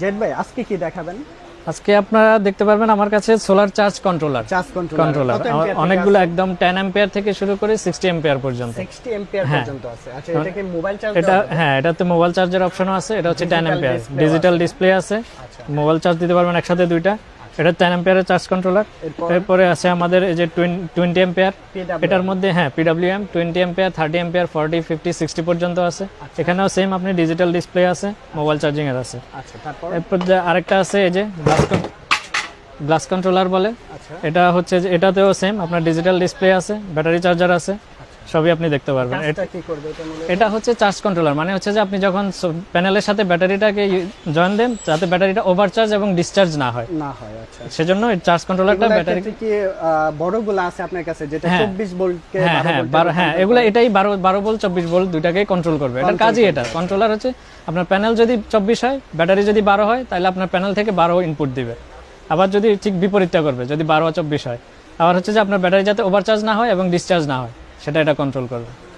Z ভাই আজকে কি দেখাবেন? আজকে আপনারা দেখতে পারবেন আমার কাছে solar charge controller charge controller অনেকগুলো একদম 10 অ্যাম্পিয়ার থেকে শুরু করে সিক্সটি অ্যাম্পিয়ার পর্যন্ত। 60 এম্পিয়ার হ্যাঁ। পর্যন্ত আছে। আচ্ছা এটা কি মোবাইল চার্জ এটা হ্যাঁ এটাতে মোবাইল চার্জার অপশনও আছে এটা হচ্ছে ten Digital ampere digital display আছে মোবাইল চার্জ দিতে পারবেন একসাথে দুইটা। এটা টেন অ্যাম্পিয়ারের চার্জ কন্ট্রোলার এরপর? আছে আমাদের এই যে টোয়েন্টি অ্যাম্পিয়ার এটার মধ্যে হ্যাঁ PW M twenty ampere thirty ampere forty fifty sixty পর্যন্ত আছে। এখানেও সেম আপনি ডিজিটাল ডিসপ্লে আছে মোবাইল চার্জিং এর আছে। আচ্ছা এরপর যে আরেকটা আছে এই যে গ্লাস গ্লাস কন্ট্রোলার বলে। আচ্ছা। এটা হচ্ছে যে এটাতেও সেম আপনার ডিজিটাল ডিসপ্লে আছে ব্যাটারি চার্জার আছে। সবই আপনি দেখতে পারবেন। এটা- কি করবে এটা মূলত এটা হচ্ছে চার্জ কন্ট্রোলার মানে হচ্ছে যে আপনি যখন প্যানেলের সাথে ব্যাটারিটাকে জয়েন দেন যাতে ব্যাটারিটা ওভারচার্জ এবং ডিসচার্জ না হয়। না হয় আচ্ছা। সেজন্য এই চার্জ কন্ট্রোলারটা ব্যাটারি কি বড়গুলা আছে আপনার কাছে যেটা হ্যাঁ। 24 ভোল্ট কে হ্যাঁ 12 হ্যাঁ ভোল্টে বারো হ্যাঁ এগুলো এটাই বারো বারো ভোল্ট চব্বিশ ভোল্ট দুইটাকেই কন্ট্রোল করবে। এটার কাজই এটা। কন্ট্রোলার হচ্ছে আপনার প্যানেল যদি চব্বিশ হয় ব্যাটারি যদি বারো হয় তাহলে আপনার প্যানেল থেকে বারো ইনপুট দিবে। আবার যদি ঠিক বিপরীতটা করবে যদি বারো চব্বিশ হয়। আবার হচ্ছে যে আপনার ব্যাটারি যাতে ওভারচার্জ না হয় এবং ডিসচার্জ না হয়। সেটা এটা কন্ট্রোল করবে।